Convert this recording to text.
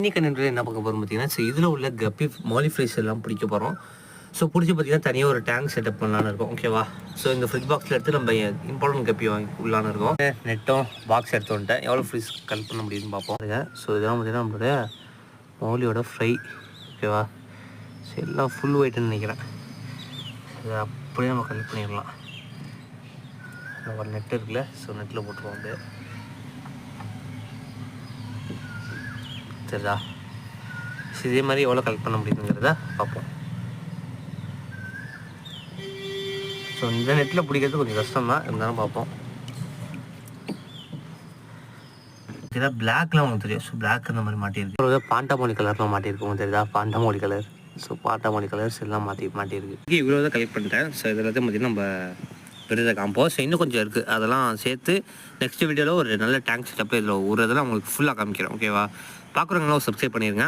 இன்னைக்கு நின்று என்ன பார்க்க போகிறோம் பார்த்தீங்கன்னா ஸோ இதில் உள்ள கப்பி மாலிஃப்ரைஸ் எல்லாம் பிடிக்க போகிறோம் ஸோ பிடிச்சி பார்த்தீங்கன்னா தனியாக ஒரு டேங்க் செட்டப் பண்ணலான்னு இருக்கோம். ஓகேவா ஸோ இந்த ஃப்ரிட்ஜ் பாக்ஸில் எடுத்து நம்ம இம்பார்ட்டன்ட் கப்பி வாங்கி உள்ளான்னு இருக்கோம். நெட்டும் பாக்ஸ் எடுத்து வந்துட்டேன். எவ்வளோ ஃப்ரிட்ஜ் கலெக்ட் பண்ண முடியுதுன்னு பார்ப்போம். ஸோ இதெல்லாம் பார்த்தீங்கன்னா நம்மளுடைய மௌலியோட ஃப்ரை ஓகேவா ஸோ எல்லாம் ஃபுல் ஒயிட்னு நினைக்கிறேன். இது அப்படியே நம்ம கலெக்ட் பண்ணிடலாம். ஒரு நெட் இருக்குல்ல ஸோ நெட்டில் போட்டுருவோம் அப்படியே. சரிதா இதே மாதிரி எவ்வளோ கலெக்ட் பண்ண முடியுதுங்கிறத பார்ப்போம். ஸோ இந்த நெட்டில் பிடிக்கிறது கொஞ்சம் கஷ்டம் தான் இருந்தாலும் பார்ப்போம். இதெல்லாம் பிளாக்லாம் உங்களுக்கு தெரியும். ஸோ பிளாக் இந்த மாதிரி மாட்டியிருக்கு. ஒரு பாண்டாமோனி கலர்லாம் மாட்டியிருக்கு உங்களுக்கு தெரியுதா? பாண்டாமோனி கலர் ஸோ பாண்டாமோனி கலர்ஸ் எல்லாம் மாட்டி மாட்டியிருக்கு. இவ்வளோ தான் கலெக்ட் பண்ணிட்டேன். ஸோ இதில் வந்து பார்த்தீங்கன்னா நம்ம பெரிய காம்போஸ் இன்னும் கொஞ்சம் இருக்குது அதெல்லாம் சேர்த்து நெக்ஸ்ட் வீடியோவில் ஒரு நல்ல டேங்க் செட்டப்பில் இதில் ஒரு இதெல்லாம் உங்களுக்கு ஃபுல்லாக காமிக்கிறேன் ஓகேவா பார்க்குறவங்களும் சப்ஸ்கிரைப் பண்ணிடுங்க